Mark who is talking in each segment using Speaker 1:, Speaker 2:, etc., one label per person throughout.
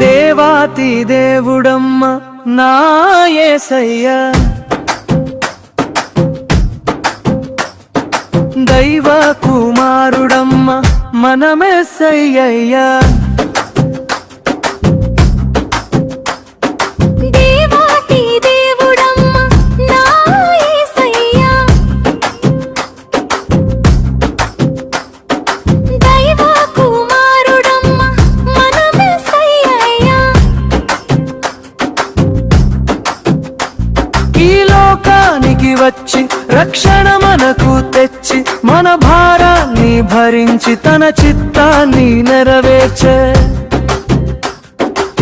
Speaker 1: దేవాతి దేవుడమ్మ నా యేసయ్య దైవ కుమారుడమ్మ మనమెస్సయ్యయ్యా లోకానికి వచ్చి రక్షణ మనకు తెచ్చి మన భారాన్ని భరించి తన చిత్తాన్ని నెరవేర్చే.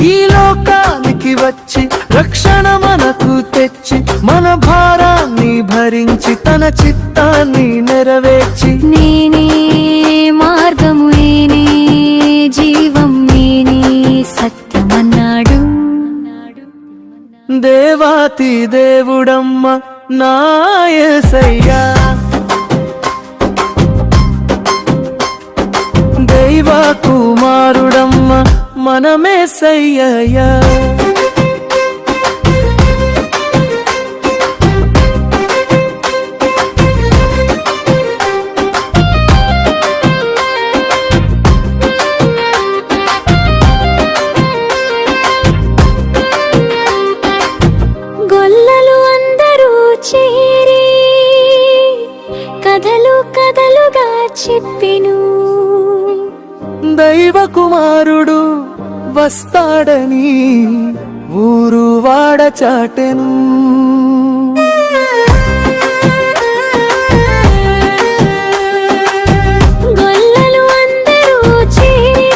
Speaker 1: ఈ లోకానికి వచ్చి రక్షణ మనకు తెచ్చి మన భారాన్ని భరించి తన చిత్తాన్ని నెరవేర్చి.
Speaker 2: నేనే
Speaker 1: దేవాతి దేవుడమ్మ నాయసయ్యా దైవ కుమారుడమ్మ మనమే సయ్యయ్యా.
Speaker 2: చెప్పెను.
Speaker 1: దైవ కుమారుడు వస్తాడని ఊరు వాడ చాటెను.
Speaker 2: గొల్లలు అందరూ చేరి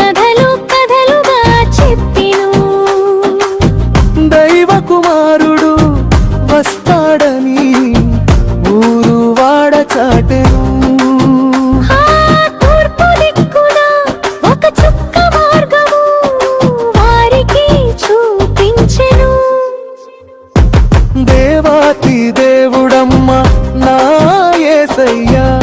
Speaker 2: కథలు కథలుగా చెప్పెను.
Speaker 1: దైవ కుమారుడు వస్తాడని యేసయ్యా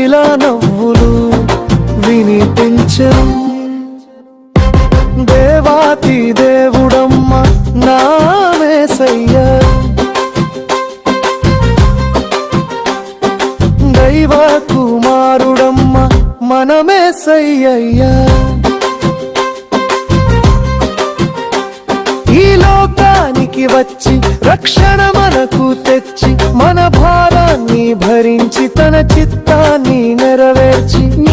Speaker 1: ఇలా నవ్వులు వినిపించం దేవాతి దేవుడమ్మ నామేసయ్య దైవ కుమారుడమ్మ మనమేసయ్యయ్యా ఈ లోకానికి వచ్చి రక్షణ మనకు తెచ్చి మన భారాన్ని భరించి తన నీ నెరవేర్చి